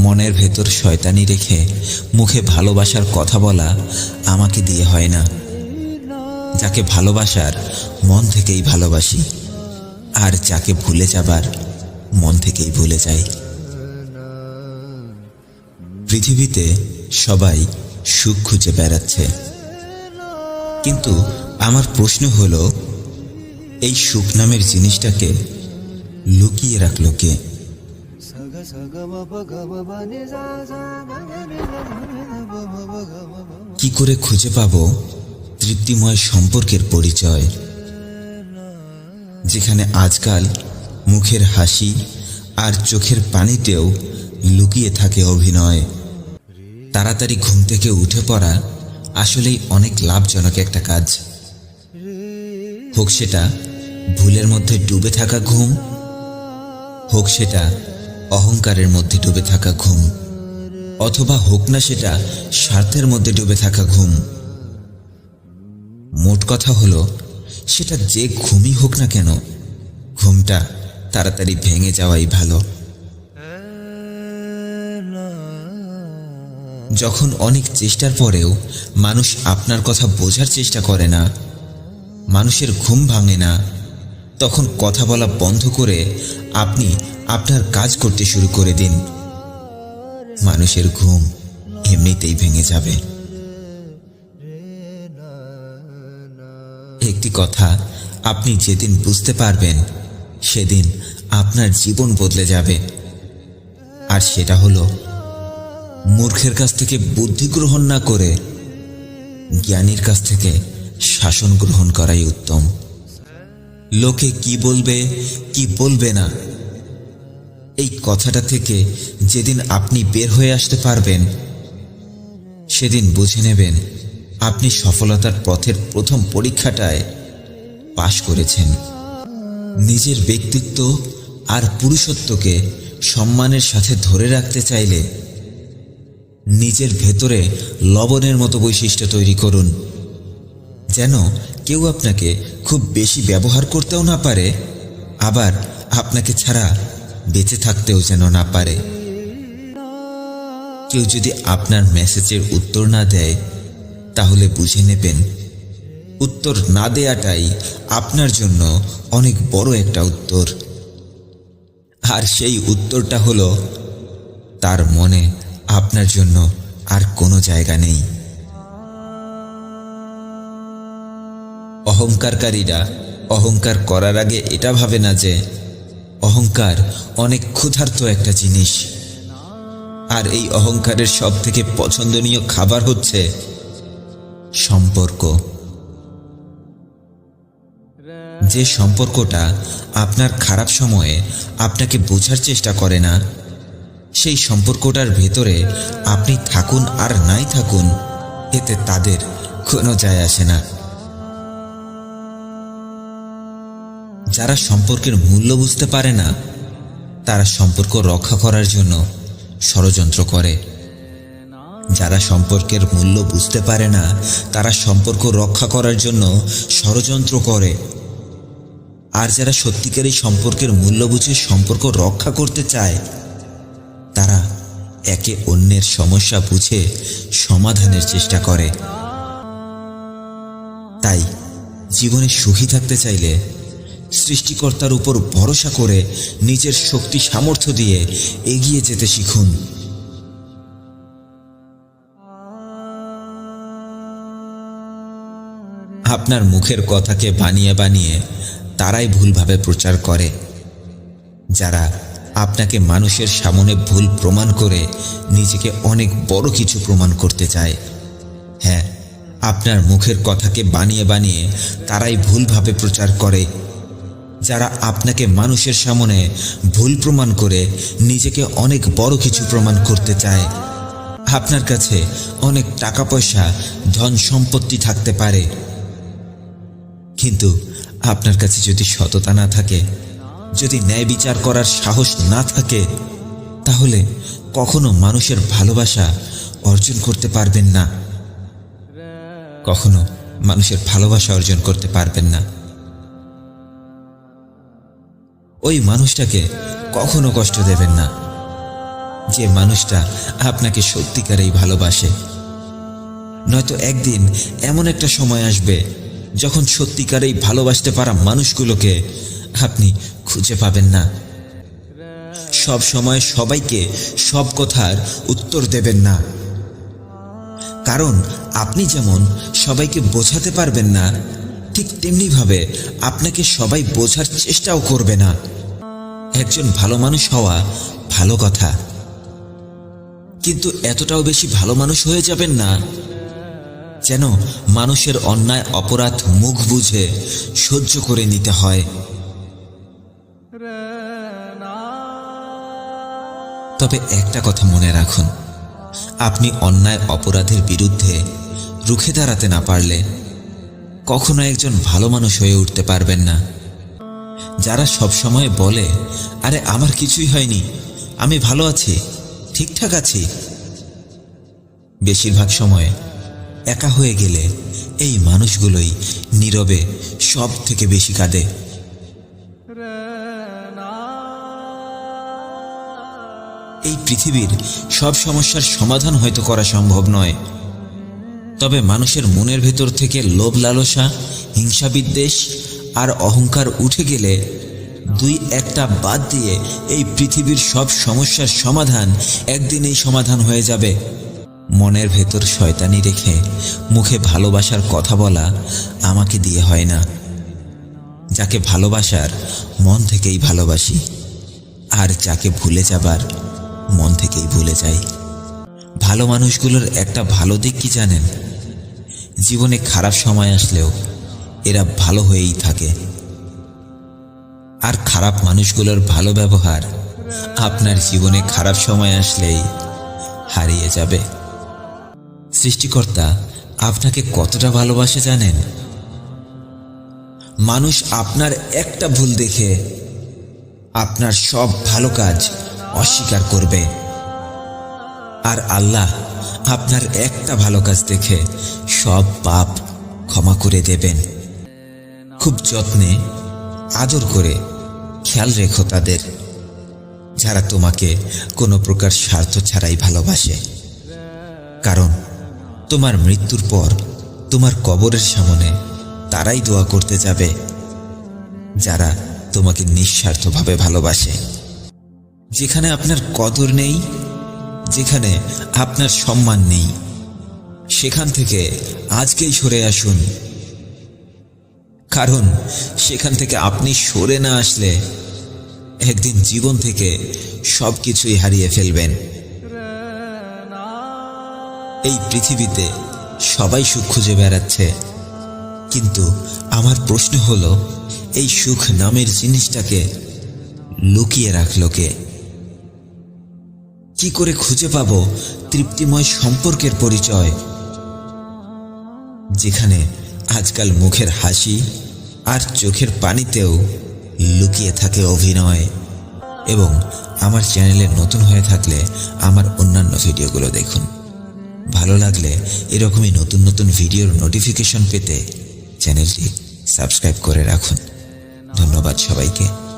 মনের ভেতর শয়তানি রেখে মুখে ভালোবাসার কথা বলা আমাকে দিয়ে হয় না। যাকে ভালোবাসার মন থেকেই ভালোবাসি, আর যাকে ভুলে যাবার মন থেকেই ভুলে যাই। পৃথিবীতে সবাই সুখ খুঁজে বেড়াচ্ছে। কিন্তু আমার প্রশ্ন হলো, এই সুখ নামের জিনিসটাকে লুকিয়ে রাখল কে? কি করে খুঁজে পাবো তৃপ্তিময় সম্পর্কের পরিচয়? যেখানে আজকাল মুখের হাসি আর চোখের পানিতেও লুকিয়ে থাকে অভিনয়। তাড়াতাড়ি ঘুম থেকে উঠে পড়া আসলেই অনেক লাভজনক একটা কাজ। হোক সেটা ভুলের মধ্যে ডুবে থাকা ঘুম, হোক সেটা অহংকারের মধ্যে ডুবে থাকা ঘুম। অথবা হোক না সেটা, স্বার্থের মধ্যে ডুবে থাকা ঘুম। মোট কথা হলো, সেটা যে ঘুমই হোক না কেন, ঘুমটা তাড়াতাড়ি ভেঙে যাওয়াই ভালো। যখন অনেক চেষ্টার পরেও মানুষ আপনার কথা বোঝার চেষ্টা করে না, মানুষের ঘুম ভাঙে না তখন কথা বলা বন্ধ করে আপনি আপনার কাজ করতে শুরু করে দিন। মানুষের ঘুম এমনিতেই ভেঙে যাবে। একটি কথা আপনি যেদিন বুঝতে পারবেন, সেদিন আপনার জীবন বদলে যাবে। আর সেটা হলো, মূর্খের কাছ থেকে বুদ্ধি গ্রহণ না করে জ্ঞানীর কাছ থেকে শাসন গ্রহণ করাই উত্তম। লোকে কি বলবে কি বলবে না। এই কথাটা থেকে যেদিন আপনি বের হয়ে আসতে পারবেন, সেদিন বুঝে নেবেন আপনি সফলতার পথের প্রথম পরীক্ষাটায় পাশ করেছেন। নিজের ব্যক্তিত্ব আর পুরুষত্বকে সম্মানের সাথে ধরে রাখতে চাইলে নিজের ভেতরে লবণের মতো বৈশিষ্ট্য তৈরি করুন। যেন কেউ আপনাকে খুব বেশি ব্যবহার করতেও না পারে, আবার আপনাকে ছাড়া বেঁচে থাকতেও যেন না পারে। কেউ যদি আপনার মেসেজের উত্তর না দেয়, তাহলে বুঝে নেবেন, উত্তর না দেয়াটাই আপনার জন্য অনেক বড় একটা উত্তর। আর সেই উত্তরটা হলো, তার মনে আপনার জন্য আর কোনো জায়গা নেই। অহংকারকারীরা অহংকার করার আগে এটা ভাবে না যে অহংকার অনেক ক্ষুধার্ত একটা জিনিস। আর এই অহংকারের সব থেকে পছন্দনীয় খাবার হচ্ছে সম্পর্ক। যে সম্পর্কটা আপনার খারাপ সময়ে আপনাকে বোঝার চেষ্টা করে না, সেই সম্পর্কটার ভেতরে আপনি থাকুন আর নাই থাকুন, এতে তাদের কোনো যায় আসে না। যারা সম্পর্কের মূল্য বুঝতে পারে না, তারা সম্পর্ক রক্ষা করার জন্য ষড়যন্ত্র করে। যারা সম্পর্কের মূল্য বুঝতে পারে না, তারা সম্পর্ক রক্ষা করার জন্য ষড়যন্ত্র করে। আর যারা সত্যিকারই সম্পর্কের মূল্য বুঝে সম্পর্ক রক্ষা করতে চায়, তারা একে অন্যের সমস্যা বুঝে সমাধানের চেষ্টা করে। তাই জীবনে সুখী থাকতে চাইলে সৃষ্টিকর্তার উপর ভরসা করে নিজের শক্তি সামর্থ্য দিয়ে এগিয়ে যেতে শিখুন। আপনার মুখের কথাকে বানিয়ে বানিয়ে তারাই ভুলভাবে প্রচার করে। যারা আপনাকে মানুষের সামনে ভুল প্রমাণ করে নিজেকে অনেক বড় কিছু প্রমাণ করতে চায় হ্যাঁ আপনার মুখের কথাকে বানিয়ে বানিয়ে তারাই ভুলভাবে প্রচার করে। যারা আপনাকে মানুষের সামনে ভুল প্রমাণ করে নিজেকে অনেক বড় কিছু প্রমাণ করতে চায়, আপনার কাছে অনেক টাকা পয়সা, ধন সম্পত্তি থাকতে পারে। কিন্তু আপনার কাছে যদি সততা না থাকে, যদি ন্যায় বিচার করার সাহস না থাকে, তাহলে কখনো মানুষের ভালোবাসা অর্জন করতে পারবেন না। কখনো মানুষের ভালোবাসা অর্জন করতে পারবেন না। ওই মানুষটাকে কখনো কষ্ট দেবেন না। যে মানুষটা আপনাকে সত্যিকারেই ভালোবাসে। নয়তো একদিন এমন একটা সময় আসবে যখন সত্যিকারেই ভালোবাসতে পারা মানুষগুলোকে আপনি খুঁজে পাবেন না। সব সময় সবাইকে সব কথার উত্তর দেবেন না। কারণ আপনি যেমন সবাইকে বোঝাতে পারবেন না ঠিক তেমনিভাবে আপনাকে সবাই বোঝার চেষ্টাও করবে না। একজন ভালো মানুষ হওয়া ভালো কথা। কিন্তু এতটাও বেশি ভালো মানুষ হয়ে যাবেন না যেন মানুষের অন্যায়, অপরাধ মুখ বুঝে সহ্য করে নিতে হয়। তবে একটা কথা মনে রাখুন, আপনি অন্যায়, অপরাধের বিরুদ্ধে রুখে দাঁড়াতে না পারলে কখনো একজন ভালো মানুষ হয়ে উঠতে পারবেন না। যারা সব সময় বলে, আরে, আমার কিছুই হয়নি, আমি ভালো আছি, ঠিকঠাক আছি। বেশিরভাগ সময় একা হয়ে গেলে এই মানুষগুলোই নীরবে, সব থেকে বেশি কাঁদে। এই পৃথিবীর সব সমস্যার সমাধান হয়তো করা সম্ভব নয়। তবে মানুষের মনের ভেতর থেকে লোভ লালসা হিংসা বিদ্বেষ আর অহংকার উঠে গেলে দুই একটা বাদ দিয়ে এই পৃথিবীর সব সমস্যার সমাধান একদিনেই সমাধান হয়ে যাবে। মনের ভেতর শয়তানি রেখে মুখে ভালোবাসার কথা বলা আমাকে দিয়ে হয় না। যাকে ভালোবাসার মন থেকেই ভালোবাসি, আর যাকে ভুলে যাবার মন থেকেই ভুলে যাই। ভালো মানুষগুলোর একটা ভালো দিক কি জানেন? জীবনে খারাপ সময় আসলেও এরা ভালো হয়েই থাকে। আর খারাপ মানুষগুলোর ভালো ব্যবহার আপনার জীবনে খারাপ সময় আসলেই হারিয়ে যাবে। সৃষ্টিকর্তা আপনাকে কতটা ভালোবাসে জানেন? মানুষ আপনার একটা ভুল দেখে আপনার সব ভালো কাজ অস্বীকার করবে। আর আল্লাহ আপনার একটা ভালো কাজ দেখে সব পাপ ক্ষমা করে দেবেন। খুব যত্নে, আদর করে খেয়াল রেখো তাদের, যারা তোমাকে কোনো প্রকার স্বার্থ ছাড়াই ভালোবাসে। কারণ তোমার মৃত্যুর পর তোমার কবরের সামনে তারাই দোয়া করতে যাবে, যারা তোমাকে নিঃস্বার্থভাবে ভালোবাসে। যেখানে আপনার কদর নেই যেখানে আপনার সম্মান নেই। সেখান থেকে আজকেই সরে আসুন। কারণ সেখান থেকে আপনি সরে না আসলে একদিন জীবন থেকে সব কিছুই হারিয়ে ফেলবেন। এই পৃথিবীতে সবাই সুখ খুঁজে বেড়াচ্ছে। কিন্তু আমার প্রশ্ন হলো, এই সুখ নামের জিনিসটাকে লুকিয়ে রাখল কে? কি করে খুঁজে পাবো তৃপ্তিময় সম্পর্কের পরিচয়? যেখানে আজকাল মুখের হাসি আর চোখের পানিতেও লুকিয়ে থাকে অভিনয়। এবং আমার চ্যানেলে নতুন হয়ে থাকলে আমার অন্যান্য ভিডিওগুলো দেখুন। ভালো লাগলে এরকমই নতুন নতুন ভিডিওর নোটিফিকেশন পেতে চ্যানেলটি সাবস্ক্রাইব করে রাখুন। ধন্যবাদ সবাইকে।